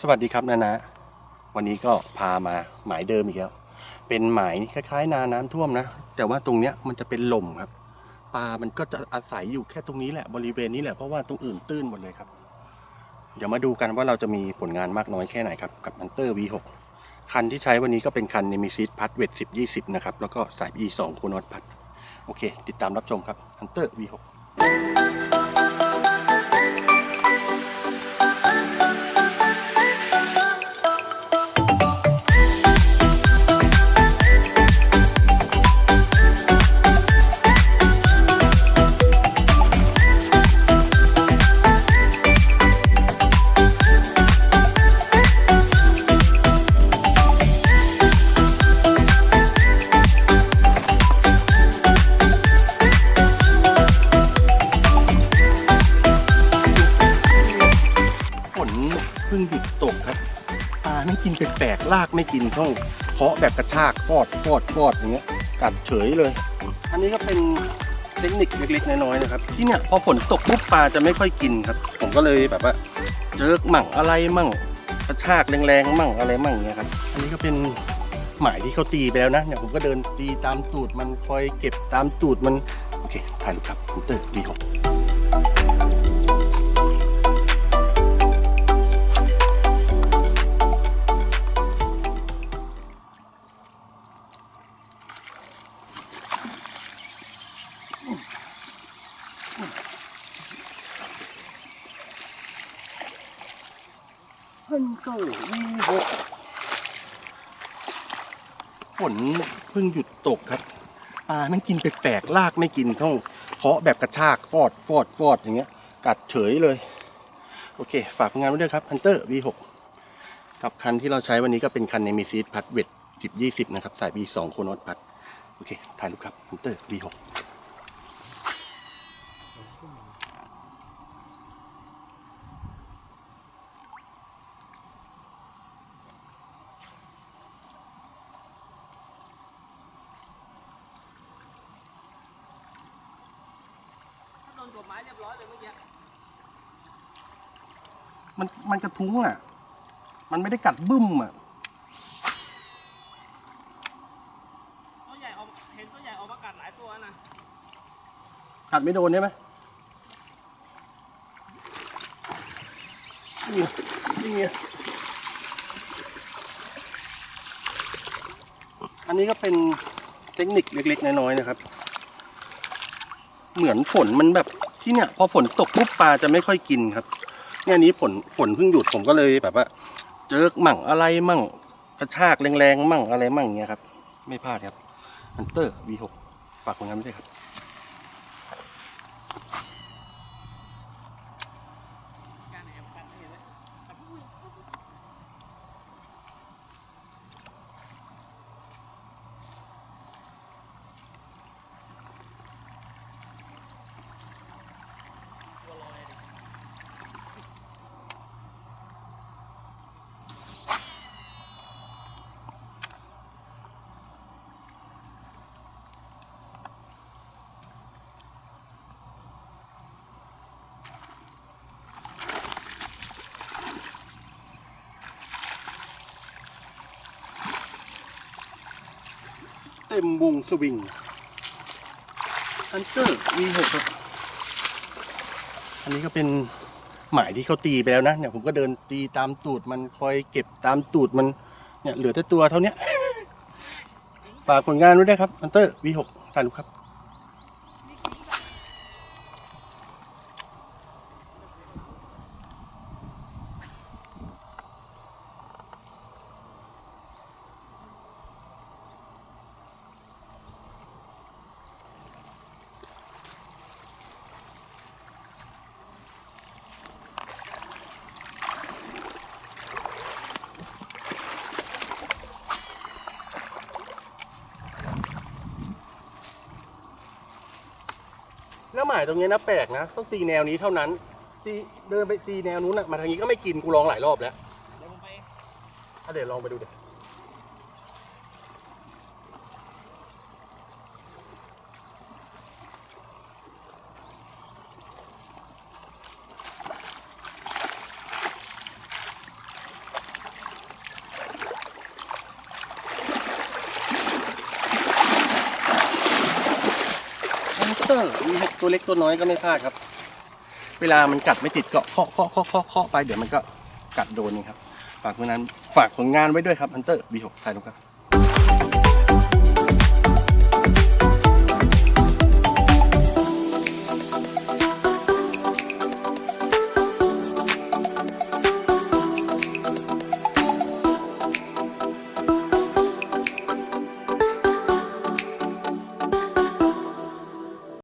สวัสดีครับนานะ วันนี้ก็พามาหมายเดิมอีกแล้ว เป็นหมายคล้ายๆ นาน้ำท่วมนะ แต่ว่าตรงเนี้ยมันจะเป็นหล่มครับ ปลา มันก็จะอาศัยอยู่แค่ตรงนี้แหละบริเวณนี้แหละเพราะว่าตรงอื่นตื้นหมดเลยครับ เดี๋ยวมาดูกันว่าเราจะมีผลงานมากน้อยแค่ไหนครับ กับ Hunter V6 คันที่ใช้วันนี้ก็เป็นคัน Nemesis พัดเวท10 20นะครับ แล้วก็สาย E2 โคนอตพัด โอเค ติดตามรับชมครับ Hunter V6 ลากไม่กินต้องเคาะแบบกระชากฟอดฟอดฟอดอย่างเงี้ยกัดเฉยเลย อันนี้ก็เป็นเทคนิคเล็กๆน้อยๆนะครับ ที่เนี่ยพอฝนตกปุ๊บปลาจะไม่ค่อยกินครับ ผมก็เลยแบบว่าเจอมั่งอะไรมั่งกระชากแรงๆมั่งอะไรมั่งเงี้ยครับ อันนี้ก็เป็นหมายที่เขาตีไปแล้วนะเนี่ยผมก็เดินตีตามตูดมันคอยเก็บตามตูดมันโอเคถ่ายรูปครับคุณเตอร์ดีหก ฮันเตอร์วีหกฝนเพิ่งหยุดตกครับปลามันกินแปลกๆลากไม่กินต้องเคาะแบบกระชากฟอดฟอดฟอดอย่างเงี้ย กัดเฉยเลย โอเค ฝากผลงานไว้ด้วยครับฮันเตอร์ V6 กับคันที่เราใช้วันนี้ก็เป็นคันในมีซีดพัดเวท10 20 นะครับ สาย B2 โคนอตพัด โอเค ถ่ายรูปครับฮันเตอร์ V6 โดนตัวไม้เรียบร้อยเลยเมื่อกี้มันมันกระทุ้งอะ มันไม่ได้กัดบึ้มอะ ตัวใหญ่ออกเห็นตัวใหญ่ออกมากัดหลายตัวนะกัดไม่โดนใช่ไหมนี่ไงนี่ไงอันนี้ก็เป็นเทคนิคเล็กๆ น้อยๆนะครับ เหมือนฝนมันแบบ ที่เนี่ยพอฝนตกปุ๊บปลาจะไม่ค่อยกินครับ เนี่ยนี้ฝนฝนเพิ่งหยุดผมก็เลยแบบว่า เจอมั่งอะไรมั่งกระชากแรงๆมั่งอะไรมั่งเงี้ยครับ ไม่พลาดครับอันเตอร์ V6 ฝากผลงานไม่ได้ครับ การแอบกัดเห็นเลยแต่ปุ๊บ เต็มวงสวิง อันเตอร์ V6 ครับอันนี้ก็เป็นหมายที่เขาตีไปแล้วนะเนี่ยผมก็เดินตีตามตูดมันคอยเก็บตามตูดมันเนี่ยเหลือแต่ตัวเท่านี้ฝากผลงานไว้ด้วยครับอันเตอร์ V6 ถ่ายรูปครับ หมายตรงนี้นะแปลกนะ ต้องตีแนวนี้เท่านั้น ตีเดินไปตีแนวนู้นอะมาทางนี้ก็ไม่กินกูลองหลายรอบแล้วเดี๋ยวผมไปอะเดี๋ยวลองไปดูเดี๋ยว เออมีตัวเล็กตัวน้อยก็ไม่พลาดครับ เวลามันกัดไม่ติดก็เคาะเคาะเคาะเคาะเคาะไปเดี๋ยวมันก็กัดโดนนี่ครับ ฝากเพื่อนั้นฝากผลงานไว้ด้วยครับฮันเตอร์บีหกไทยนะครับ